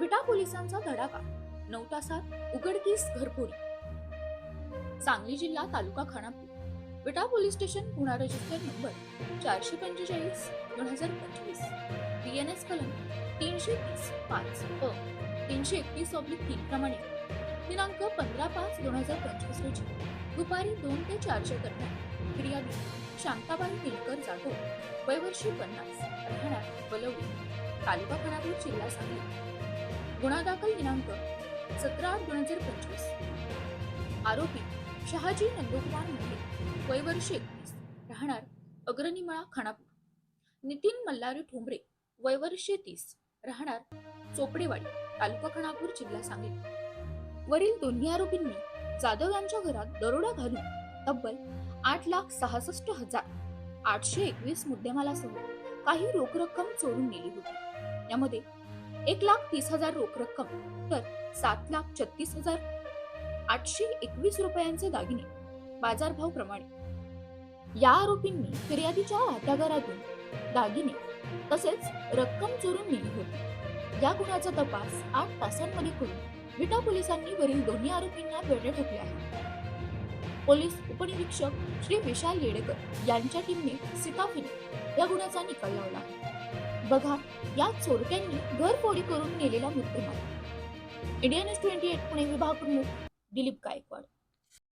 पोलिसांचा धडाका नऊ तासात उघडकीस घरफोडी सांगली जिल्हा तालुका खानापूर. विटा पोलीस स्टेशन पुणा रजिस्टर नंबर चारशे पंचेचाळीस दोन हजार पंचवीस. बी एन एस कलम तीनशे तीस पाच अ तीनशे एकतीस ऑब्लिक तीन प्रमाणे. दिनांक पंधरा पाच दोन हजार पंचवीस रोजी दुपारी दोन ते चारच्या दरम्यान फिर्यादी शांताबाई दिलकर जाधव वयवर्षी पन्नास राहणार बलवली तालुका खानापूर जिल्हा सांगली. गुन्हा दाखल दिनांक सतरा आठ दोन हजार पंचवीस. आरोपी शहाजी नंदकुमार वय वर्ष एकवीस राहणार अग्रनिमळा खानापूर. नितीन मल्हारी ठोंबरे वयवर्ष तीस राहणार चोपडेवाडी तालुका खानापूर जिल्हा सांगली. वरील दोन्ही आरोपींनी जाधव यांच्या घरात दरोडा घालून तब्बल आठ लाख सहासष्ट हजार आठशे एकवीस मुद्देमालासह काही रोख रक्कम चोरून नेली होती. यामध्ये एक लाख तीस हजार रोख रक्कम तर सात लाख छत्तीस हजार आठशे एकवीस रुपयांचे दागिने बाजारभाव प्रमाणे. या आरोपींनी फिर्यादीच्या राहत्या दागिने तसेच रक्कम चोरून नेली होती. या गुन्ह्याचा तपास आठ तासांमध्ये करून विटा पोलिसांनी वरील दोन्ही आरोपींना वेळ ठोकले आहे. पोलीस उपनिरीक्षक श्री विशाल येडेकर यांच्या टीमने सीताफिनी या गुन्ह्याचा निकाल लावला आहे. बघा या चोरट्यांनी घरफोडी करून नेलेला मुद्देमाल Indian S twenty eight Pune विभाग प्रमुख दिलीप गायकवाड.